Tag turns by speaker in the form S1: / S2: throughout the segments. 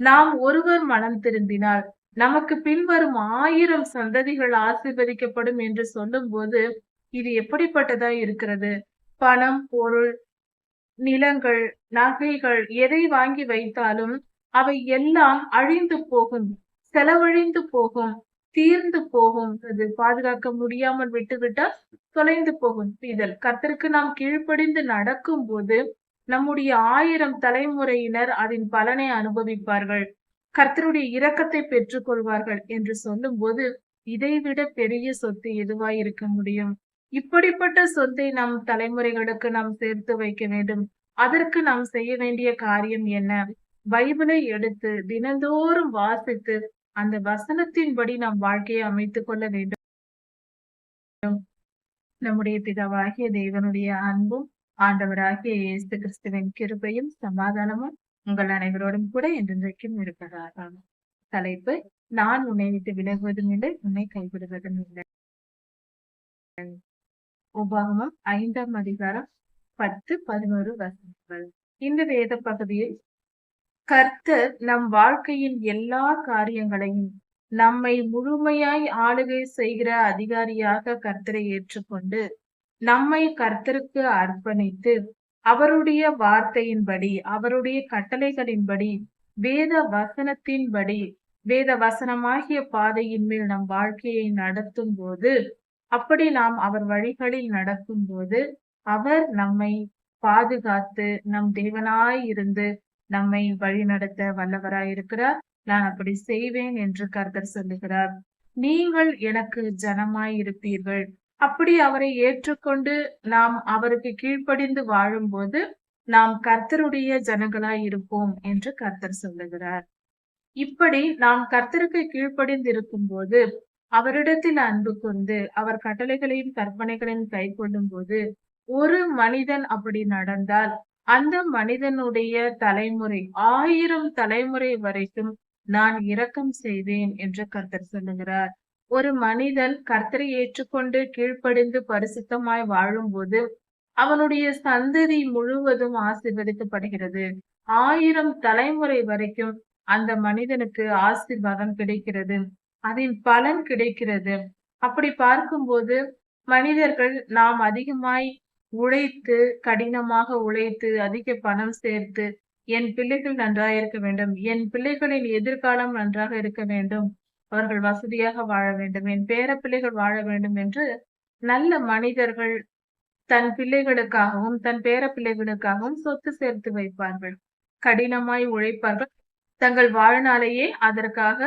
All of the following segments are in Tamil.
S1: நாம் ஒருவர் மனம் திருந்தினால் நமக்கு பின்வரும் ஆயிரம் சந்ததிகள் ஆசீர்வதிக்கப்படும் என்று சொல்லும்போது இது எப்படிப்பட்டதா இருக்கிறது? பணம் பொருள் நிலங்கள் நகைகள் எதை வாங்கி வைத்தாலும் அவை எல்லாம் அழிந்து போகும் செலவழிந்து போகும் தீர்ந்து போகும். அது பாதுகாக்க முடியாமல் விட்டுவிட்டால் தொலைந்து போகும். இதழ் கத்திற்கு நாம் கீழ்ப்படிந்து நடக்கும் போது நம்முடைய ஆயிரம் தலைமுறையினர் அதன் பலனை அனுபவிப்பார்கள். கர்த்தருடைய இரக்கத்தை பெற்றுக்கொள்வார்கள் என்று என்று சொல்லும்போது இதைவிட பெரிய சொத்து எதுவாய் இருக்க முடியும்? இப்படிப்பட்ட சொத்தை நம் தலைமுறைகளுக்கு நாம் சேர்த்து வைக்க வேண்டும். அதற்கு நாம் செய்ய வேண்டிய காரியம் என்ன? பைபிளை எடுத்து தினந்தோறும் வாசித்து அந்த வசனத்தின்படி நம் வாழ்க்கையை அமைத்துக் கொள்ள வேண்டும். நம்முடைய பிதாவாகிய தேவனுடைய அன்பும் ஆண்டவராகிய இயேசு கிறிஸ்துவின் கிருபையும் சமாதானமும் உங்கள் அனைவரோடும் கூட என்றென்றைக்கும் இருப்பதாக. தலைப்பு நான் உன்னை விட்டு விலகுவதும் இல்லை உன்னை கைவிடுவதும் இல்லை. உபாகமம் ஐந்தாம் அதிகாரம் பத்து பதினோரு வசனங்கள். இந்த வேத பகுதியில் கர்த்தர் நம் வாழ்க்கையின் எல்லா காரியங்களையும் நம்மை முழுமையாய் ஆளுகை செய்கிற அதிகாரியாக கர்த்தரை ஏற்றுக்கொண்டு நம்மை கர்த்தருக்கு அர்ப்பணித்து அவருடைய வார்த்தையின்படி அவருடைய கட்டளைகளின்படி வேத வசனத்தின்படி வேத வசனமாகிய பாதையின் மேல் நம் வாழ்க்கையை நடத்தும் போது அப்படி நாம் அவர் வழிகளில் நடக்கும் போது அவர் நம்மை பாதுகாத்து நம் தேவனாய் இருந்து நம்மை வழி நடத்த வல்லவராய் இருக்கிறார். நான் அப்படி செய்வேன் என்று கர்த்தர் சொல்லுகிறார். நீங்கள் எனக்கு ஜனமாய் இருப்பீர்கள். அப்படி அவரை ஏற்றுக்கொண்டு நாம் அவருக்கு கீழ்ப்படிந்து வாழும்போது நாம் கர்த்தருடைய ஜனங்களாய் இருப்போம் என்று கர்த்தர் சொல்லுகிறார். இப்படி நாம் கர்த்தருக்கு கீழ்ப்படிந்து இருக்கும் போது அவரிடத்தில் அன்பு கொண்டு அவர் கட்டளைகளையும் கற்பனைகளையும் கை கொள்ளும் போது ஒரு மனிதன் அப்படி நடந்தால் அந்த மனிதனுடைய தலைமுறை ஆயிரம் தலைமுறை வரைக்கும் நான் இரக்கம் செய்வேன் என்று கர்த்தர் சொல்லுகிறார். ஒரு மனிதன் கர்த்தரை ஏற்றுக்கொண்டு கீழ்ப்படிந்து பரிசுத்தமாய் வாழும்போது அவனுடைய சந்ததி முழுவதும் ஆசீர்வதிக்கப்படுகிறது. ஆயிரம் தலைமுறை வரைக்கும் அந்த மனிதனுக்கு ஆசீர்வாதம் கிடைக்கிறது. அதன் பலன் கிடைக்கிறது. அப்படி பார்க்கும்போது மனிதர்கள் நாம் அதிகமாய் உழைத்து கடினமாக உழைத்து அதிக பணம் சேர்த்து என் பிள்ளைகள் நன்றாக இருக்க வேண்டும். என் பிள்ளைகளின் எதிர்காலம் நன்றாக இருக்க வேண்டும். அவர்கள் வசதியாக வாழ வேண்டும். என் பேர பிள்ளைகள் வாழ வேண்டும் என்று நல்ல மனிதர்கள் தன் பிள்ளைகளுக்காகவும் தன் பேர பிள்ளைகளுக்காகவும் சொத்து சேர்த்து வைப்பார்கள். கடினமாய் உழைப்பார்கள். தங்கள் வாழ்நாளையே அதற்காக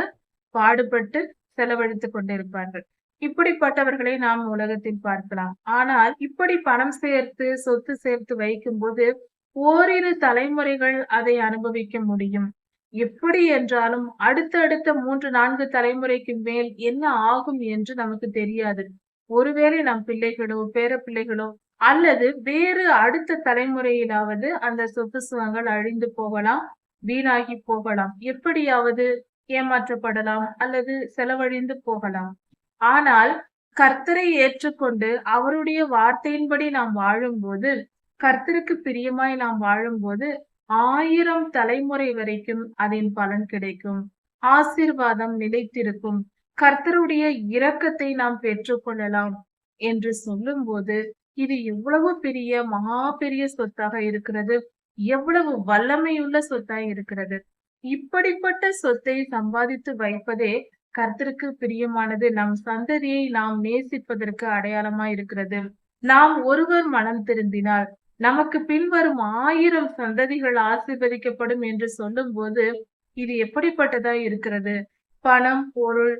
S1: பாடுபட்டு செலவழித்துக் கொண்டிருப்பார்கள். இப்படிப்பட்டவர்களை நாம் உலகத்தில் பார்க்கலாம். ஆனால் இப்படி பணம் சேர்த்து சொத்து சேர்த்து வைக்கும் போது ஓரிரு தலைமுறைகள் அதை அனுபவிக்க முடியும். எப்படி என்றாலும் அடுத்தடுத்த மூன்று நான்கு தலைமுறைக்கு மேல் என்ன ஆகும் என்று நமக்கு தெரியாது. ஒருவேளை நம் பிள்ளைகளோ பேர பிள்ளைகளோ அல்லது வேறு அடுத்த தலைமுறையிலாவது அந்த சொத்து சுகங்கள் அழிந்து போகலாம் வீணாகி போகலாம். எப்படியாவது ஏமாற்றப்படலாம் அல்லது செலவழிந்து போகலாம். ஆனால் கர்த்தரை ஏற்றுக்கொண்டு அவருடைய வார்த்தையின்படி நாம் வாழும்போது கர்த்தருக்கு பிரியமாய் நாம் வாழும்போது ஆயிரம் தலைமுறை வரைக்கும் அதன் பலன் கிடைக்கும். ஆசீர்வாதம் நிலைத்திருக்கும். கர்த்தருடைய இரக்கத்தை நாம் பெற்றுக்கொள்ளலாம் என்று சொல்லும்போது இது எவ்வளவு பெரிய மகா பெரிய சொத்தாக இருக்கிறது. எவ்வளவு வல்லமையுள்ள சொத்தாய் இருக்கிறது. இப்படிப்பட்ட சொத்தை சம்பாதித்து வைப்பதே கர்த்தருக்கு பிரியமானது. நம் சந்ததியை நாம் நேசிப்பதற்கு அடையாளமா இருக்கிறது. நாம் ஒருவர் மனம் திருந்தினால் நமக்கு பின்வரும் ஆயிரம் சந்ததிகள் ஆசீர்வதிக்கப்படும் என்று சொல்லும் போது இது எப்படிப்பட்டதா இருக்கிறது? பணம் பொருள்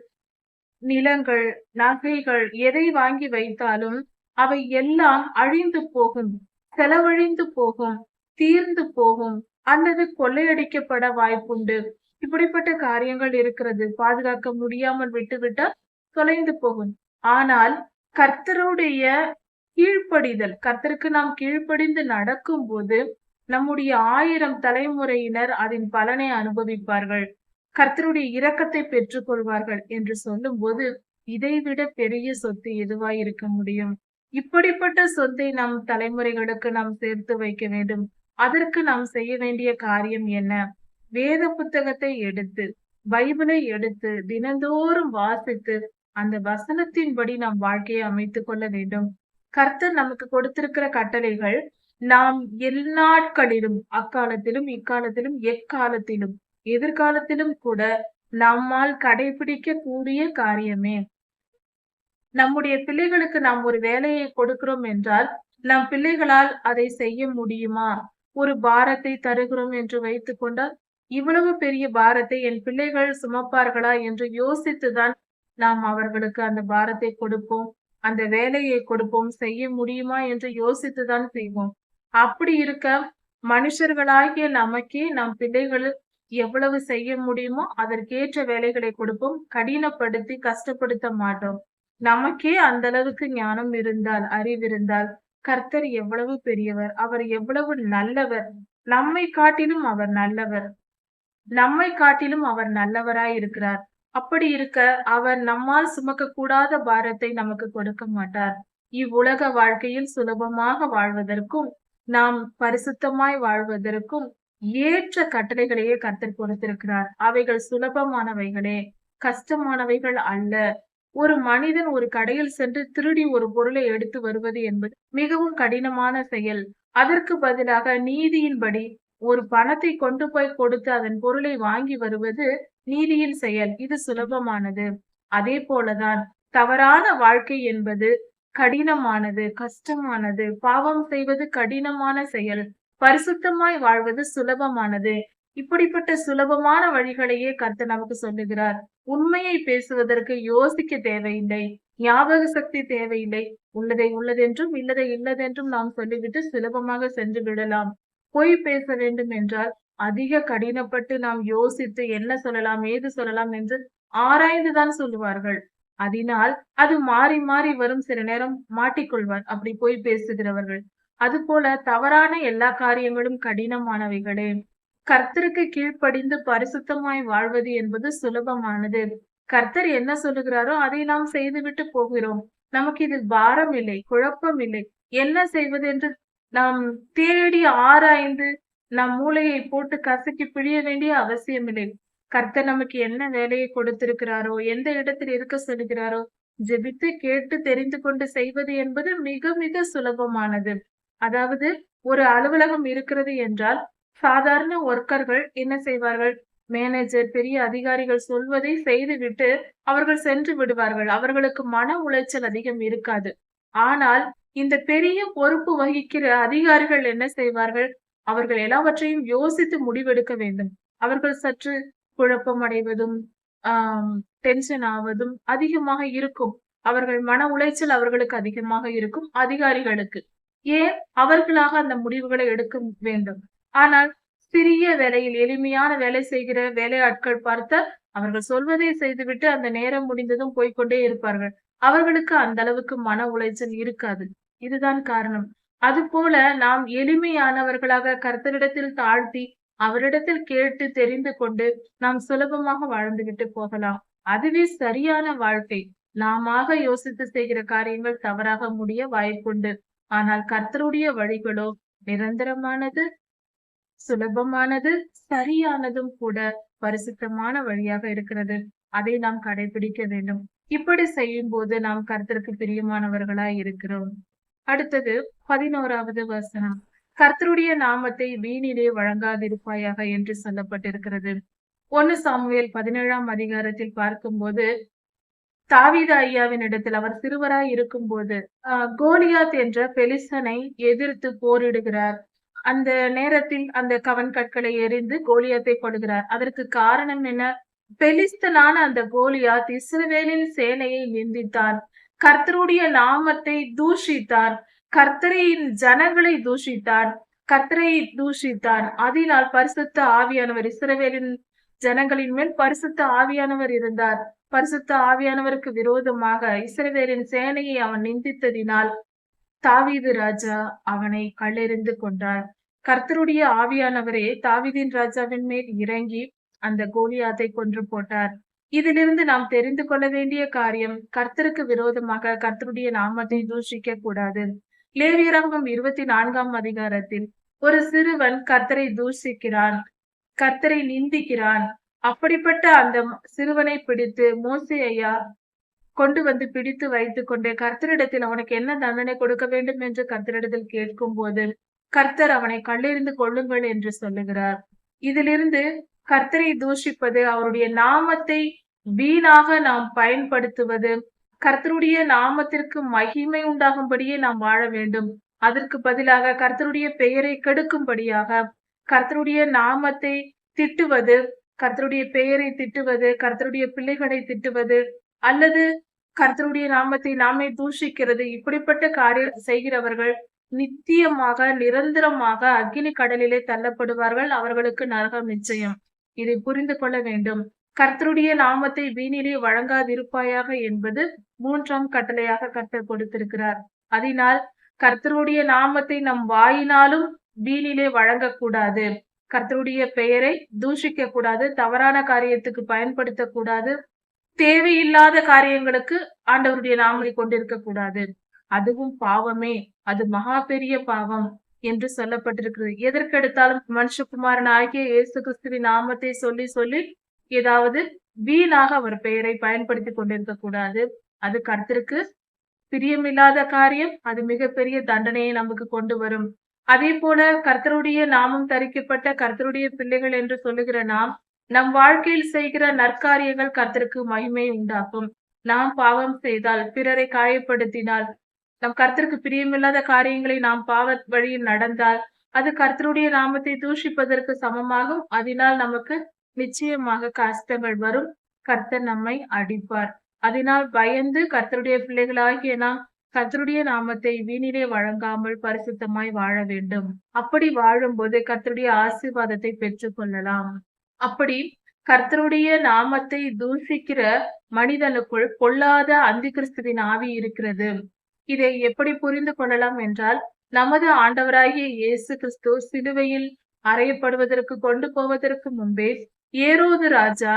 S1: நிலங்கள் நகைகள் எதை வாங்கி வைத்தாலும் அவை எல்லாம் அழிந்து போகும் செலவழிந்து போகும் தீர்ந்து போகும் அல்லது கொள்ளையடிக்கப்பட வாய்ப்புண்டு. இப்படிப்பட்ட காரியங்கள் இருக்கிறது. பாதுகாக்க முடியாமல் விட்டுவிட்டால் தொலைந்து போகும். ஆனால் கர்த்தருடைய கீழ்ப்படிதல். கர்த்தருக்கு நாம் கீழ்ப்படிந்து நடக்கும் போது நம்முடைய ஆயிரம் தலைமுறையினர் அதன் பலனை அனுபவிப்பார்கள். கர்த்தருடைய இரக்கத்தை பெற்றுக்கொள்வார்கள் என்று சொல்லும் போது இதைவிட பெரிய சொத்து எதுவாய் இருக்க முடியும்? இப்படிப்பட்ட சொத்தை நம் தலைமுறைகளுக்கு நாம் சேர்த்து வைக்க வேண்டும். அதற்கு நாம் செய்ய வேண்டிய காரியம் என்ன? வேத புத்தகத்தை எடுத்து பைபிளை எடுத்து தினந்தோறும் வாசித்து அந்த வசனத்தின்படி நாம் வாழ்க்கையை அமைத்துக் கொள்ள வேண்டும். கர்த்தர் நமக்கு கொடுத்திருக்கிற கட்டளைகள் நாம் எல்லாட்களிலும் அக்காலத்திலும் இக்காலத்திலும் எக்காலத்திலும் எதிர்காலத்திலும் கூட நம்மால் கடைபிடிக்க கூடிய காரியமே. நம்முடைய பிள்ளைகளுக்கு நாம் ஒரு வேலையை கொடுக்கிறோம் என்றால் நம் பிள்ளைகளால் அதை செய்ய முடியுமா? ஒரு பாரத்தை தருகிறோம் என்று வைத்துக் கொண்டால் இவ்வளவு பெரிய பாரத்தை என் பிள்ளைகள் சுமப்பார்களா என்று யோசித்துதான் நாம் அவர்களுக்கு அந்த பாரத்தை கொடுப்போம். அந்த வேலையை கொடுப்போம் செய்ய முடியுமா என்று யோசித்துதான் செய்வோம். அப்படி இருக்க மனுஷர்களாகிய நமக்கே நம் பிள்ளைகள் எவ்வளவு செய்ய முடியுமோ அதற்கேற்ற வேலைகளை கொடுப்போம். கடினப்படுத்தி கஷ்டப்படுத்த மாட்டோம். நமக்கே அந்த அளவுக்கு ஞானம் இருந்தால் அறிவிருந்தால் கர்த்தர் எவ்வளவு பெரியவர் அவர் எவ்வளவு நல்லவர். நம்மை காட்டிலும் அவர் நல்லவர். நம்மை காட்டிலும் அவர் நல்லவராய் இருக்கிறார். அப்படி இருக்க அவர் நம்மால் சுமக்க கூடாத பாரத்தை நமக்கு கொடுக்க மாட்டார். இவ்வுலக வாழ்க்கையில் சுலபமாக வாழ்வதற்கும் நாம் பரிசுத்தமாய் வாழ்வதற்கும் ஏற்ற கட்டளைகளையே கத்தர் கொடுத்திருக்கிறார். அவைகள் சுலபமானவைகளே கஷ்டமானவைகள் அல்ல. ஒரு மனிதன் ஒரு கடையில் சென்று திருடி ஒரு பொருளை எடுத்து வருவது என்பது மிகவும் கடினமான செயல். அதற்கு பதிலாக நீதியின்படி ஒரு பணத்தை கொண்டு போய் கொடுத்து அதன் பொருளை வாங்கி வருவது நீதியின் செயல். இது சுலபமானது. அதே போலதான் தவறான வாழ்க்கை என்பது கடினமானது கஷ்டமானது. பாவம் செய்வது கடினமான செயல். பரிசுத்தமாய் வாழ்வது சுலபமானது. இப்படிப்பட்ட சுலபமான வழிகளையே கர்த்தர் நமக்கு சொல்லுகிறார். உண்மையை பேசுவதற்கு யோசிக்க தேவையில்லை. ஞாபக சக்தி தேவையில்லை. உள்ளதை உள்ளதென்றும் இல்லதை இல்லதென்றும் நாம் சொல்லிவிட்டு சுலபமாக சென்று விடலாம். பொய் பேச வேண்டும் என்றால் அதிக கடினப்பட்டு நாம் யோசித்து என்ன சொல்லலாம் ஏது சொல்லலாம் என்று ஆராய்ந்துதான் சொல்லுவார்கள். அதனால் அது மாறி மாறி வரும் சில நேரம் மாட்டிக்கொள்வார் அப்படி போய் பேசுகிறவர்கள். அது போல தவறான எல்லா காரியங்களும் கடினமானவைகளே. கர்த்தருக்கு கீழ்ப்படிந்து பரிசுத்தமாய் வாழ்வது என்பது சுலபமானது. கர்த்தர் என்ன சொல்லுகிறாரோ அதை நாம் செய்துவிட்டு போகிறோம். நமக்கு இதில் பாரம் இல்லை குழப்பம் இல்லை என்ன செய்வது என்று நாம் தேடி ஆராய்ந்து நம் மூளையை போட்டு கசக்கி பிழிய வேண்டிய அவசியம் இல்லை. கர்த்தர் நமக்கு என்ன வேலையை கொடுத்திருக்கிறாரோ எந்த இடத்தில் இருக்க சொல்லுகிறாரோ ஜெபித்து கேட்டு தெரிந்து கொண்டு செய்வது என்பது மிக மிக சுலபமானது. அதாவது ஒரு அலுவலகம் இருக்கிறது என்றால் சாதாரண ஒர்க்கர்கள் என்ன செய்வார்கள்? மேனேஜர் பெரிய அதிகாரிகள் சொல்வதை செய்துவிட்டு அவர்கள் சென்று விடுவார்கள். அவர்களுக்கு மன உளைச்சல் அதிகம் இருக்காது. ஆனால் இந்த பெரிய பொறுப்பு வகிக்கிற அதிகாரிகள் என்ன செய்வார்கள்? அவர்கள் எல்லாவற்றையும் யோசித்து முடிவெடுக்க வேண்டும். அவர்கள் சற்று குழப்பம் அடைவதும் ஆஹ் டென்ஷன் ஆவதும் அதிகமாக இருக்கும். அவர்கள் மன உளைச்சல் அவர்களுக்கு அதிகமாக இருக்கும் அதிகாரிகளுக்கு. ஏன்? அவர்களாக அந்த முடிவுகளை எடுக்க வேண்டும். ஆனால் சிறிய வேலையில் எளிமையான வேலை செய்கிற வேலையாட்கள் பார்த்த அவர்கள் சொல்வதை செய்துவிட்டு அந்த நேரம் முடிந்ததும் போய்கொண்டே இருப்பார்கள். அவர்களுக்கு அந்த அளவுக்கு மன உளைச்சல் இருக்காது. இதுதான் காரணம். அதுபோல நாம் எளிமையானவர்களாக கர்த்தரிடத்தில் தாழ்த்தி அவரிடத்தில் கேட்டு தெரிந்து கொண்டு நாம் சுலபமாக வாழ்ந்துவிட்டு போகலாம். அதுவே சரியான வாழ்க்கை. நாம யோசித்து செய்கிற காரியங்கள் தவறாக முடிய வாய்ப்புண்டு. ஆனால் கர்த்தருடைய வழிகளோ நிரந்தரமானது சுலபமானது சரியானதும் கூட பரிசுத்தமான வழியாக இருக்கிறது. அதை நாம் கடைபிடிக்க வேண்டும். இப்படி செய்யும் போது நாம் கருத்திற்கு பிரியமானவர்களாய் இருக்கிறோம். அடுத்தது பதினோராவது வசனம். கர்த்தருடைய நாமத்தை வீணிலே வழங்காதிருப்பாயாக என்று சொல்லப்பட்டிருக்கிறது. ஒன்னு சாமுவேல் பதினேழாம் அதிகாரத்தில் பார்க்கும்போது தாவீத ஐயாவின் இடத்தில் அவர் சிறுவராய் இருக்கும் போது கோலியாத் என்ற பெலிசனை எதிர்த்து போரிடுகிறார். அந்த நேரத்தில் அந்த கவன் கற்களை எரிந்து கோலியாத்தை கொடுகிறார் அதற்கு காரணம் என்ன? பெலிஸ்தனான அந்த கோலியாத் இஸ்ரவேலின் சேனையை நிந்தித்தான். கர்த்தருடைய நாமத்தை தூஷித்தான் கர்த்தரையின் ஜனங்களை தூஷித்தான் கர்த்தரை தூஷித்தான் அதனால் பரிசுத்த ஆவியானவர் இஸ்ரவேலின் ஜனங்களின் மேல் பரிசுத்த ஆவியானவர் இருந்தார். பரிசுத்த ஆவியானவருக்கு விரோதமாக இஸ்ரவேலின் சேனையை அவன் நிந்தித்ததினால் தாவீது ராஜா அவனை கல்லெறிந்து கொண்டார் கர்த்தருடைய ஆவியானவரே தாவீதின் ராஜாவின் மேல் இறங்கி அந்த கோலியாத்தை கொன்று போட்டார். இதிலிருந்து நாம் தெரிந்து கொள்ள வேண்டிய காரியம் கர்த்தருக்கு விரோதமாக கர்த்தருடைய நாமத்தை தூஷிக்க கூடாது. லேவியரங்கம் இருபத்தி நான்காம் அதிகாரத்தில் ஒரு சிறுவன் கர்த்தரை தூஷிக்கிறான் கர்த்தரை நிந்திக்கிறான். அப்படிப்பட்ட அந்த சிறுவனை பிடித்து மோசி ஐயா கொண்டு வந்து பிடித்து வைத்துக் கொண்டு கர்த்தரிடத்தில் அவனுக்கு என்ன தண்டனை கொடுக்க வேண்டும் என்று கர்த்தரிடத்தில் கேட்கும் போது கர்த்தர் அவனை கல்லெறிந்து கொள்ளுங்கள் என்று சொல்லுகிறார். இதிலிருந்து கர்த்தரை தூஷிப்பது அவருடைய நாமத்தை வீணாக நாம் பயன்படுத்துவது கர்த்தருடைய நாமத்திற்கு மகிமை உண்டாகும்படியே நாம் வாழ வேண்டும். அதற்கு பதிலாக கர்த்தருடைய பெயரை கெடுக்கும்படியாக கர்த்தருடைய நாமத்தை திட்டுவது கர்த்தருடைய பெயரை திட்டுவது கர்த்தருடைய பிள்ளைகளை திட்டுவது அல்லது கர்த்தருடைய நாமத்தை நாமே தூஷிக்கிறது இப்படிப்பட்ட காரியம் செய்கிறவர்கள் நித்தியமாக நிரந்தரமாக அக்னி கடலிலே தள்ளப்படுவார்கள் அவர்களுக்கு நரகம் நிச்சயம். இதை புரிந்து கொள்ள வேண்டும். கர்த்தருடைய நாமத்தை வீணிலே வழங்காதிருப்பாயாக என்பது மூன்றாம் கட்டளையாக கர்த்தர் கொடுத்திருக்கிறார். அதனால் கர்த்தருடைய நாமத்தை நம் வாயினாலும் வீணிலே வழங்கக்கூடாது. கர்த்தருடைய பெயரை தூஷிக்க கூடாது தவறான காரியத்துக்கு பயன்படுத்தக்கூடாது தேவையில்லாத காரியங்களுக்கு ஆண்டவருடைய நாமத்தை கொண்டிருக்க கூடாது அதுவும் பாவமே. அது மகா பெரிய பாவம். என்று சொல்லப்பட்டிருக்கிறது. எதற்கெடுத்தாலும் மனுஷகுமாரன் ஆகிய இயேசு கிறிஸ்துவின் நாமத்தை சொல்லி சொல்லி ஏதாவது வீணாக அவர் பெயரை பயன்படுத்தி கொண்டிருக்க கூடாது. அது கர்த்தருக்கு பிரியமில்லாத காரியம். அது மிகப்பெரிய தண்டனையை நமக்கு கொண்டு வரும். அதே போல கர்த்தருடைய நாமம் தரிக்கப்பட்ட கர்த்தருடைய பிள்ளைகள் என்று சொல்லுகிற நாம் நம் வாழ்க்கையில் செய்கிற நற்காரியங்கள் கர்த்தருக்கு மகிமை உண்டாக்கும். நாம் பாவம் செய்தால் பிறரை காயப்படுத்தினால் நம் கர்த்தருக்கு பிரியமில்லாத காரியங்களை நாம் பாவ வழியில் நடந்தால் அது கர்த்தருடைய நாமத்தை தூஷிப்பதற்கு சமமாகும். அதனால் நமக்கு நிச்சயமாக கஷ்டங்கள் வரும். கர்த்தர் நம்மை அடிப்பார். அதனால் பயந்து கர்த்தருடைய பிள்ளைகளாகிய நாம் கர்த்தருடைய நாமத்தை வீணிலே வழங்காமல் பரிசுத்தமாய் வாழ வேண்டும். அப்படி வாழும்போது கர்த்தருடைய ஆசீர்வாதத்தை பெற்றுக் கொள்ளலாம். அப்படி கர்த்தருடைய நாமத்தை தூஷிக்கிற மனிதனுக்குள் பொல்லாத அந்தி கிறிஸ்துவின் ஆவி இருக்கிறது. இதை எப்படி புரிந்து கொள்ளலாம் என்றால் நமது ஆண்டவராகிய இயேசு கிறிஸ்து சிலுவையில் அறையப்படுவதற்கு கொண்டு போவதற்கு முன்பே ஏரோது ராஜா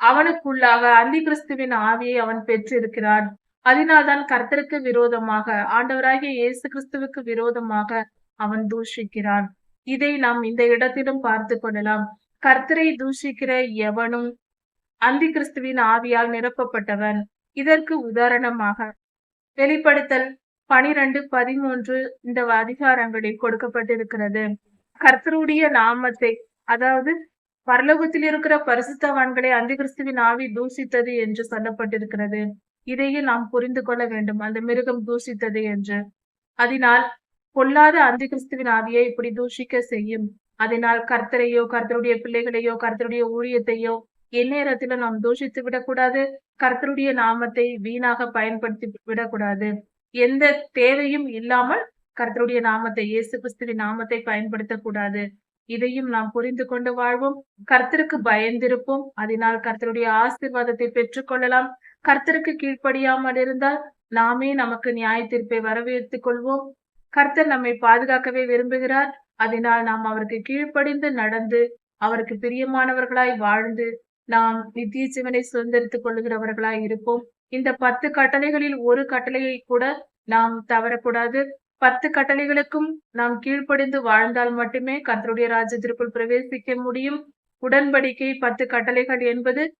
S1: அவனுக்குள்ளாக அந்தி கிறிஸ்துவின் ஆவியை அவன் பெற்றிருக்கிறான். அதனால்தான் கர்த்தருக்கு விரோதமாக ஆண்டவராகிய இயேசு கிறிஸ்துவுக்கு விரோதமாக அவன் தூஷிக்கிறான். இதை நாம் இந்த இடத்திலும் பார்த்து கொள்ளலாம். கர்த்தரை தூஷிக்கிற எவனும் அந்தி கிறிஸ்துவின் ஆவியால் நிரப்பப்பட்டவன். இதற்கு உதாரணமாக வெளிப்படுத்தல் பனிரெண்டு பதிமூன்று இந்த அதிகாரங்களில் கொடுக்கப்பட்டிருக்கிறது. கர்த்தருடைய நாமத்தை அதாவது பரலோகத்தில் இருக்கிற பரிசுத்தவான்களை அந்திகிறிஸ்துவின் ஆவி தூசித்தது என்று சொல்லப்பட்டிருக்கிறது. இதையே நாம் புரிந்து கொள்ள வேண்டும். அந்த மிருகம் தூசித்தது என்று. அதனால் பொல்லாத அந்திகிறிஸ்துவின் ஆவியை இப்படி தூஷிக்க செய்யும். அதனால் கர்த்தரையோ கர்த்தருடைய பிள்ளைகளையோ கர்த்தருடைய ஊழியத்தையோ எந்நேரத்திலும் நாம் தூஷித்து விடக்கூடாது. கர்த்தருடைய நாமத்தை வீணாக பயன்படுத்தி விடக்கூடாது. எந்த தேவையும் இல்லாமல் கர்த்தருடைய நாமத்தை இயேசு கிறிஸ்துவின் நாமத்தை பயன்படுத்தக்கூடாது. இதையும் நாம் புரிந்து கொண்டு வாழ்வோம். கர்த்தருக்கு பயந்திருப்போம். அதனால் கர்த்தருடைய ஆசீர்வாதத்தை பெற்றுக்கொள்ளலாம் கர்த்தருக்கு கீழ்ப்படியாமல் இருந்தால் நாமே நமக்கு நியாய தீர்ப்பை வரவேற்றுக் கொள்வோம். கர்த்தர் நம்மை பாதுகாக்கவே விரும்புகிறார். அதனால் நாம் அவருக்கு கீழ்ப்படிந்து நடந்து அவருக்கு பிரியமானவர்களாய் வாழ்ந்து நாம் நித்திய சிவனை சுதந்திரித்துக் கொள்ளுகிறவர்களாய் இருப்போம். இந்த பத்து கட்டளைகளில் ஒரு கட்டளையை கூட நாம் தவறக்கூடாது. பத்து கட்டளைகளுக்கும் நாம் கீழ்ப்படிந்து வாழ்ந்தால் மட்டுமே கர்த்தருடைய ராஜ்யத்திற்குள் பிரவேசிக்க முடியும். உடன்படிக்கை பத்து கட்டளைகள் என்பது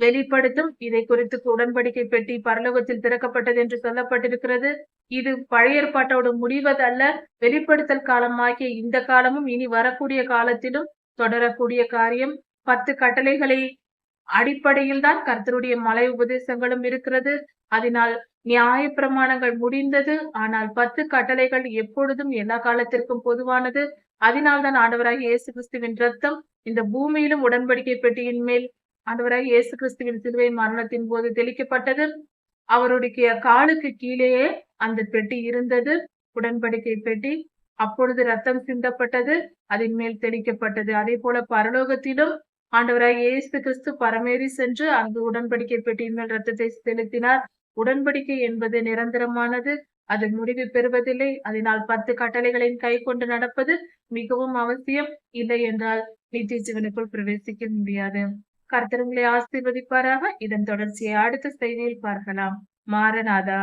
S1: வெளிப்படுத்தும். இதை குறித்து உடன்படிக்கை பெட்டி பரலோகத்தில் திறக்கப்பட்டது என்று சொல்லப்பட்டிருக்கிறது. இது பழைய ஏற்பாட்டோடு முடிவதல்ல. வெளிப்படுத்தல் காலமாகிய இந்த காலமும் இனி வரக்கூடிய காலத்திலும் தொடரக்கூடிய காரியம். பத்து கட்டளைகளை அடிப்படையில் தான் கர்த்தருடைய மலை உபதேசங்களும் இருக்கிறது. அதனால் நியாய பிரமாணங்கள் முடிந்தது. ஆனால் பத்து கட்டளைகள் எப்பொழுதும் எல்லா காலத்திற்கும் பொதுவானது. அதனால்தான் ஆண்டவராக இயேசு கிறிஸ்துவின் ரத்தம் இந்த பூமியிலும் உடன்படிக்கை பெட்டியின் மேல் ஆண்டவராக இயேசு கிறிஸ்துவின் சிலுவையின் மரணத்தின் போது தெளிக்கப்பட்டது. அவருடைய காலுக்கு கீழேயே அந்த பெட்டி இருந்தது. உடன்படிக்கை பெட்டி. அப்பொழுது ரத்தம் சிந்தப்பட்டது. அதன் மேல் தெளிக்கப்பட்டது. அதே போல பரலோகத்திலும் ஆண்டவராக இயேசு கிறிஸ்து பரமேறி சென்று அங்கு உடன்படிக்கை பெட்டியின் மேல் ரத்தத்தை செலுத்தினார். உடன்படிக்கை என்பது நிரந்தரமானது. அது முடிவு பெறுவதில்லை. அதனால் பத்து கட்டளைகளின் கை கொண்டு நடப்பது மிகவும் அவசியம். இல்லை என்றால் நித்திய ஜீவனுக்குள் பிரவேசிக்க முடியாது. கர்த்தருங்களை ஆசீர்வதிப்பாராக. இதன் தொடர்ச்சியை அடுத்த செய்தியில் பார்க்கலாம். மாரநாதா